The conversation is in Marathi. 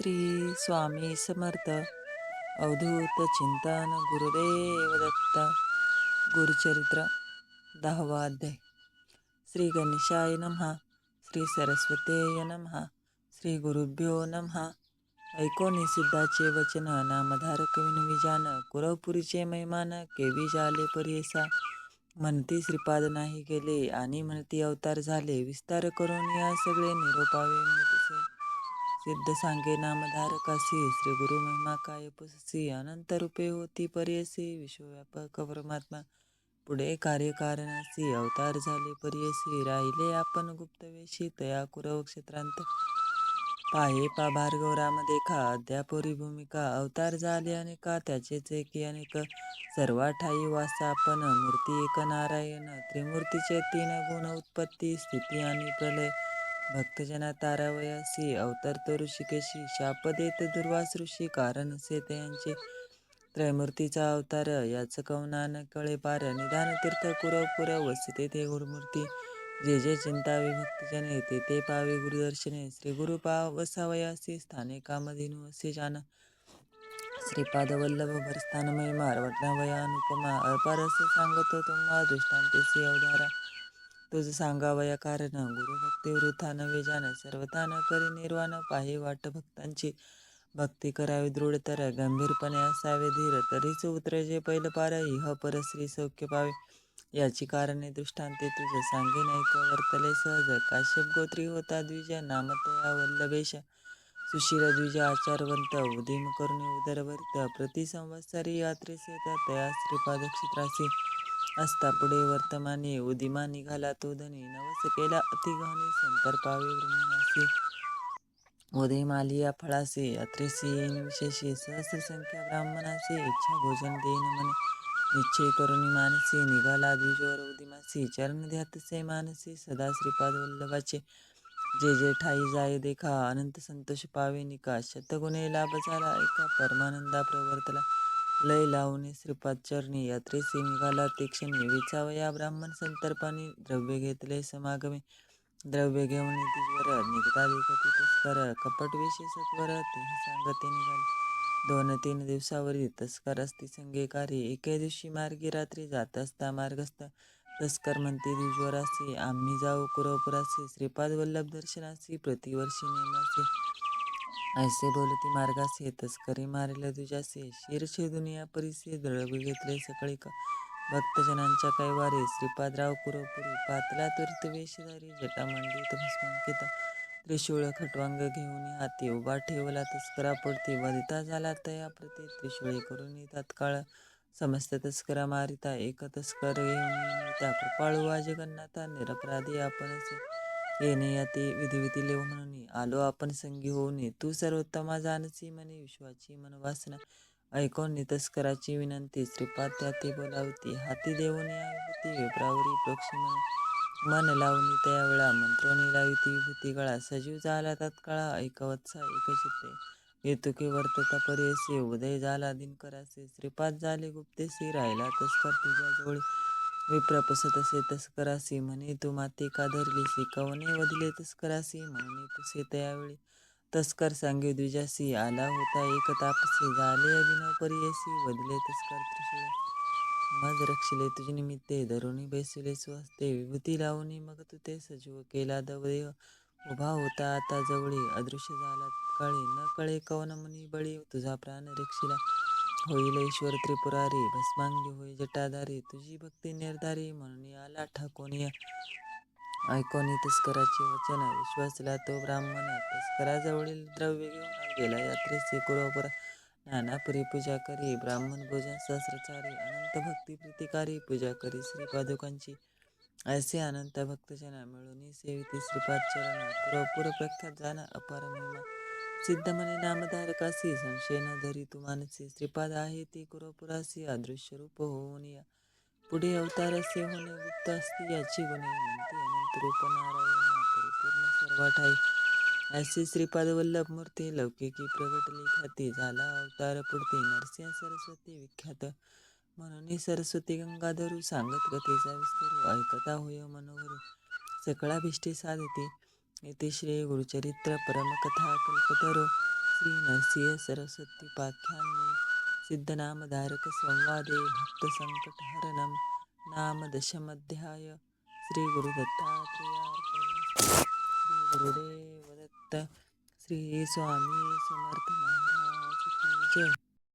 श्री स्वामी समर्थ. अवधूत चिंतन गुरुदेव दत्त. गुरुचरित्र दहावा अध्याय. श्री गणेशाय नमः. श्री सरस्वतेय नमः. श्री गुरुभ्यो नमः. ऐकोनी सिद्धाचे वचन नामधारक विनविजान कुरवपुरीचे मैमान केवी जाले परियसा. म्हणती श्रीपाद नाही गेले आणि म्हणती अवतार झाले. विस्तार करून या सगळे निरोपावे सिद्ध सांगे नामधारकासी श्री गुरु महिमा काय पुससी अनंत रूपे होती पर्यसी विश्वव्यापक परमात्मा पुढे कार्यकारणासी अवतार झाले पर्यसी राहिले आपण गुप्तवेशी तया कुरव क्षेत्रांत. पाहे पा भार्गव राम देखा अद्यापोरी भूमिका अवतार झाले अनेका त्याचेच एकी अनेक. सर्वा ठाई वासा आपण मूर्ती एक नारायण त्रिमूर्तीचे तीन गुण उत्पत्ती स्थिती आणि प्रलय. भक्तजना तारावयासी अवतरतो ऋषिकेशी. शाप देत दुर्वास ऋषी कारण असे त्यांचे त्रयमूर्तीचा अवतार. याच कवनान कळे पार? निदान तीर्थ कुरव पुरव वसते ते गुरुमूर्ती. जे जे चिंतावे भक्तजने ते ते पावे गुरुदर्शने. श्री गुरु पा वसावयासी स्थाने कामधेनू असे जान. श्रीपाद वल्लभ भरस्थान महिमा वटनावया अनुपमा. अपार असे सांगतो तुम्हा दृष्टांतेसी अवधारा. तुझ सांगावया कारण. गुरु भक्ती वृथान विजान सर्वथा न करी निर्वाण पाहे वाट भक्तांची. भक्ती करावी दृढतर गंभीरपणे असावे धीर. तरीच उतरजे पैल पार इह पर श्री सौख्य पावे. याची कारणे दृष्टांते तुझ. सांगे नाईक वर्तले सहज. काश्यप गोत्री होता द्विज नामतया वल्लभेश. सुशील द्विज आचारवंत उदिम करुणी उदरवर्त. प्रति संवत्सरी यात्रेस येता तया श्रीपाद क्षेत्रासी असता पुढे वर्तमाने उदिमा निघाला तो धनी. नवस केला अतिगहनी संतर्पावे ब्रह्मणासी उदय मालिया फळासी यात्रेसी येईन सहस्र संख्या ब्राह्मणासी इच्छा भोजन देईन मने. निश्चय करुणी मानसी. निघाला द्विजोर उदिमासी. चरण ध्यातसे मानसी. सदा श्रीपाद वल्लभाचे. जे जे ठाई जाय देखा. अनंत संतोष पावे निका. शतगुणे लाभ झाला. एका परमानंदा प्रवर्तला. लय लावणे श्रीपाद चरणी यात्रेसी निघाला ते क्षणी विचावया ब्राह्मण संतर्पानी द्रव्य घेतले समागमे द्रव्य घेऊन तिजवर निघता विकती तस्कर. कपट विशेषत्वर तेही सांगते निघाले. दोन तीन दिवसावरील तस्कर असती संगेकारी. एके दिवशी मार्गी रात्री जात असता मार्गस्थ. तस्कर म्हणते द्विजवरासी आम्ही जाऊ कुरवपुरासी श्रीपाद वल्लभ दर्शनासी प्रतिवर्षी नेमासी ऐसे बोलती मार्गासे तस्करी मारेल तुझ्यासे शीर्षे दुनिया परिसे दळवी घेतले सकळी भक्तजनांच्या काही वारे? श्रीपादराव कुरोपुरी. पातला तीर्थ वेशधारी जटामंडित भस्मांकित. त्रिशूळ खटवांग घेऊन हाती उभा ठेवला तस्करा पडती. वधिता झाला तया प्रती. त्रिशूळे करून तात्काळ समस्त तस्करा मारिता. एक तस्कर घेऊन त्या कृपाळू वा जगन्नाथा निरपराधी आपण येणे याती विधिविधी लेव म्हणून आलो आपण संगी होऊन तू सर्वोत्तमा जानसी म्हणे विश्वाची मनवासना. ऐकून तस्कराची विनंती. श्रीपाद त्या ते बोलावती. हाती देऊन होती विप्रावरी प्रोक्षी मन मन लावणी त्यावेळा मंत्रोनी लाविती विभूती गळा. सजीव झाला तत्काळा. ऐकवत्सा एक येतुकी वर्तता परेसे. उदय झाला दिनकरासे. श्रीपाद झाले गुप्तेसी. राहिला तस्कर तुझ्या जवळ विप्रपस तसे तस्करासी म्हणे तू माते का धरलीसी कवने वदिले तस्करासी म्हणे तुसे त्यावेळी तस्कर सांगे द्विजासी आला होता एक तापसी झाले अभिनव परियसी वदले तस्कर त्रिशूळ. मज रक्षले तुझे निमित्ते धरुणी बैसले स्वस्ते विभूती लावणी मग तू ते सजीव केला दवदेव उभा होता आता जवळी अदृश्य झाला कळे न कळे कवन मुनी बळी तुझा प्राण रक्षिला. होईल ईश्वर त्रिपुरारी भस्मांगी होई जटाधारी तुझी भक्ती निर्धारी म्हणून आला ठाकोनिया ऐकोनी तस्कराची वचन विश्वासला तो ब्राह्मण तस्कराजवळील द्रव्य घेऊन गेला यात्रेचे कुरवपुरा नानापुरी पूजा करी ब्राह्मण भोजन सहस्रचारी अनंत भक्ती प्रीतिकारी पूजा करी. श्रीपादुकांची ऐसे अनंत भक्तजना मिळून सेविती श्रीपाद चरण कुरवपुर प्रख्यात जाना अपार महिमा सिद्धमने नामधारकासी संशय न धरी मानसी श्रीपाद आहे ती कुरपुरासी अदृश्य रूप होऊन या. पुढे अवतारसे होणे गुप्त असते याची गुणे म्हणते अनंत रूप नारायण परिपूर्ण सर्वात आहे. असे श्रीपाद वल्लभ मूर्ती लौकिकी प्रगटली खाती झाला अवतार पुढते नरसिंह सरस्वती विख्यात. म्हणून सरस्वती गंगाधरू सांगत कथेचा विस्तार ऐकता होय मनोहर सकळाभिष्टी साधते. इति श्रीगुरुचरित्र परमकथा कल्पतरो श्री नरसिंह सरस्वती नाम दशमध्याय श्री गुरुदत्तात्रेयार्पणमस्तु. श्री श्री स्वामी समर्थ महाराज जय